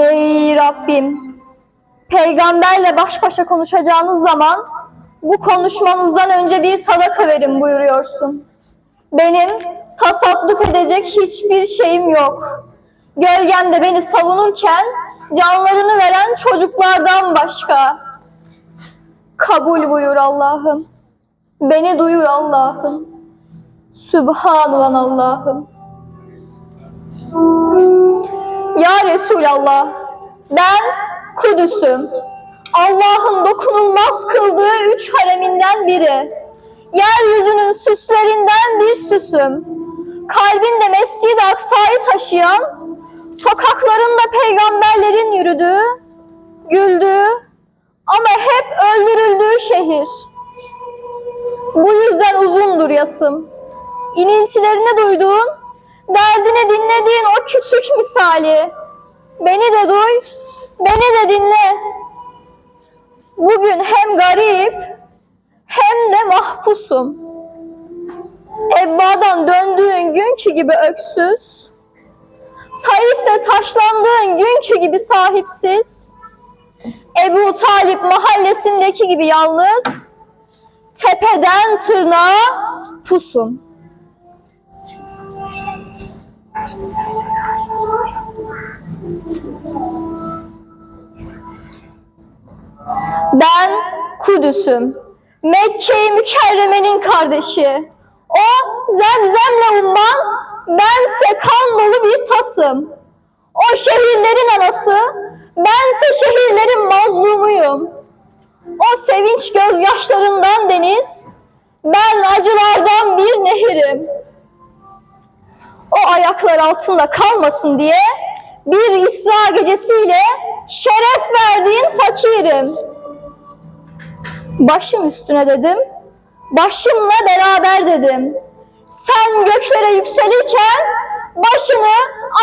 Ey Rabbim, peygamberle baş başa konuşacağınız zaman bu konuşmanızdan önce bir sadaka verin buyuruyorsun. Benim tasadduk edecek hiçbir şeyim yok. Gölgemde beni savunurken canlarını veren çocuklardan başka. Kabul buyur Allah'ım. Beni duyur Allah'ım. Sübhan olan Allah'ım. Ya Resulallah, ben Kudüs'üm. Allah'ın dokunulmaz kıldığı üç hareminden biri. Yeryüzünün süslerinden bir süsüm. Kalbinde Mescid-i Aksa'yı taşıyan, sokaklarında peygamberlerin yürüdüğü, güldüğü ama hep öldürüldüğü şehir. Bu yüzden uzundur yasım. İniltilerini duyduğun, derdini dinlediğin o küçük misali. Beni de duy, beni de dinle. Bugün hem garip hem de mahpusum. Ebbadan döndüğün günkü gibi öksüz, Taif'te taşlandığın günkü gibi sahipsiz, Ebu Talip mahallesindeki gibi yalnız, tepeden tırnağa pusum. Ben Kudüs'üm. Mekke-i Mükerreme'nin kardeşi. O zemzemle umman, bense kan dolu bir tasım. O şehirlerin anası, bense şehirlerin mazlumuyum. O sevinç gözyaşlarından deniz, ben acılardan bir nehirim. O ayaklar altında kalmasın diye bir İsra gecesiyle şeref verdiğin fakirim. Başım üstüne dedim, başımla beraber dedim. Sen göklere yükselirken başını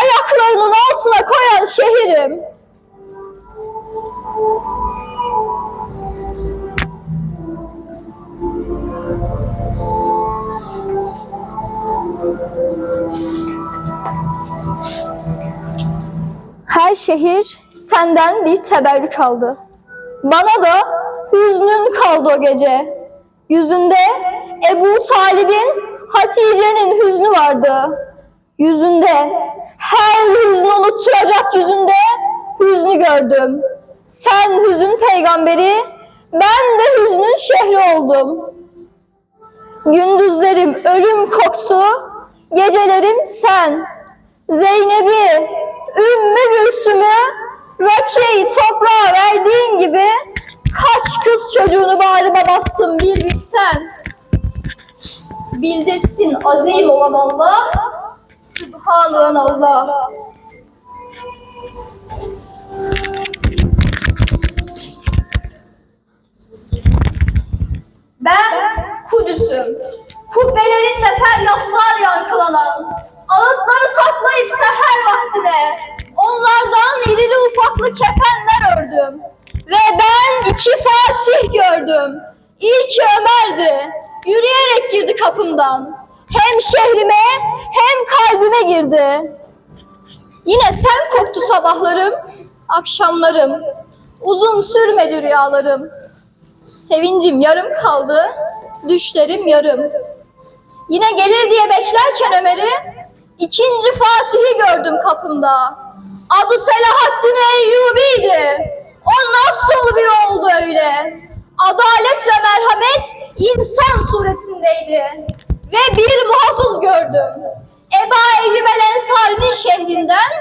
ayaklarının altına koyan şehrim. Her şehir senden bir teberrük aldı. Bana da hüznün kaldı o gece. Yüzünde Ebu Talib'in Hatice'nin hüznü vardı. Yüzünde her hüznü unutturacak yüzünde hüznü gördüm. Sen hüzün peygamberi, ben de hüznün şehri oldum. Gündüzlerim ölüm koktu, gecelerim sen. Zeynep'i, Ümmü Gülsüm'ü, Rakiye'yi toprağa verdiğin gibi kaç kız çocuğunu bağrıma bastım bir bilsen. Bildirsin azim olan Allah, Sübhan olan Allah. Ben Kudüs'üm. Kubbelerinde feryatlar yankılanan, ağıtları saklayıp seher vaktine, onlardan irili ufaklı kefenler ördüm. Ve ben iki Fatih gördüm. İlki Ömer'di. Yürüyerek girdi kapımdan. Hem şehrime hem kalbime girdi. Yine sen koptu sabahlarım, akşamlarım. Uzun sürmedi rüyalarım. Sevincim yarım kaldı, düşlerim yarım. Yine gelir diye beklerken Ömer'i, ikinci Fatih'i gördüm kapımda. Adı Selahaddin Eyyubi'ydi. O nasıl bir oldu öyle? Adalet ve merhamet insan suretindeydi. Ve bir muhafız gördüm. Eba Eyyub el Ensari'nin şehrinden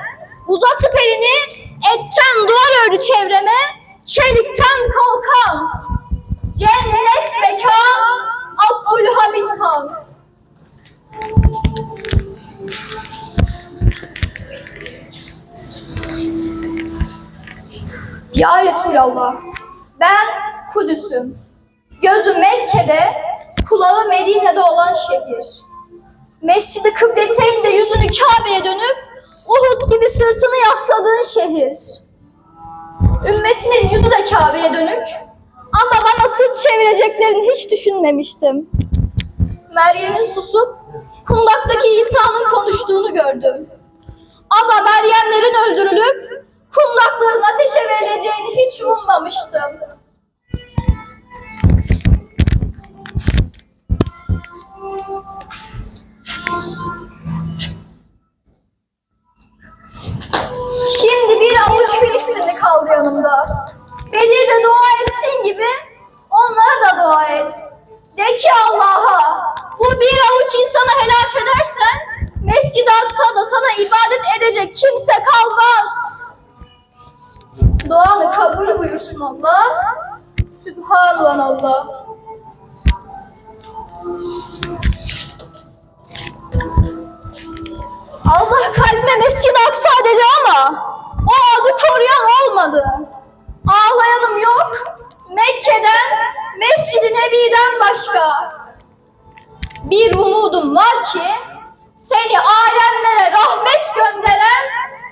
uzatıp elini etten duvar ördü çevreme, çelikten kalkan. Cennet mekan Abdülhamit Han. Ya Resulallah, ben Kudüs'üm. Gözüm Mekke'de, kulağı Medine'de olan şehir. Mescid-i Kıbleteyn'de yüzünü Kabe'ye dönüp Uhud gibi sırtını yasladığın şehir. Ümmetinin yüzü de Kabe'ye dönük ama bana sırt çevireceklerini hiç düşünmemiştim. Meryem'in susup kundaktaki İsa'nın konuştuğunu gördüm. Ama Meryemlerin öldürülüp kundakların ateşe verileceğini hiç ummamıştım. Şimdi bir avuç Filistinli kaldı yanımda. Bedir'de dua ettiğin gibi onlara da dua et. De ki Allah'a bu bir avuç insanı helak edersen Mescid-i Aksa'da sana ibadet edecek kimse kalmaz. Duanı kabul buyursun Allah. Sübhanallah. Allah kalbime Mescid-i Aksa dedi ama o adı koruyan olmadı. Ağlayanım yok. Mekke'den, Mescid-i Nebi'den başka. Bir umudum var ki seni alemlere rahmet gönderen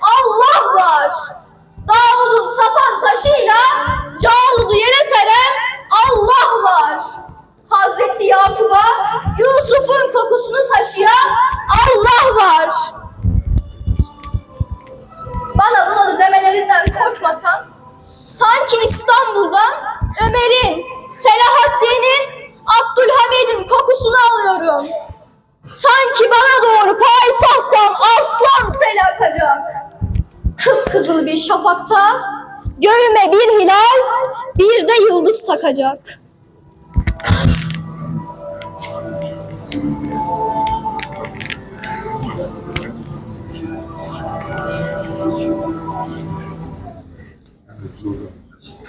Allah var. Davud'un Yakub'a Yusuf'un kokusunu taşıyan Allah var. Bana bunları demelerinden korkmasan, sanki İstanbul'dan Ömer'in, Selahaddin'in, Abdülhamid'in kokusunu alıyorum. Sanki bana doğru payitahttan aslan sel akacak. Kıpkızıl bir şafakta göğüme bir hilal, bir de yıldız takacak.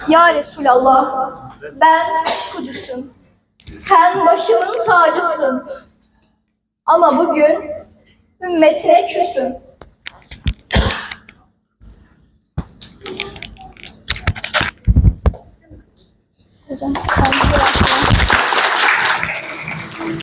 Ya Resulallah, ben Kudüs'üm. Sen başımın tacısın. Ama bugün ümmetine küsüm. Hocam.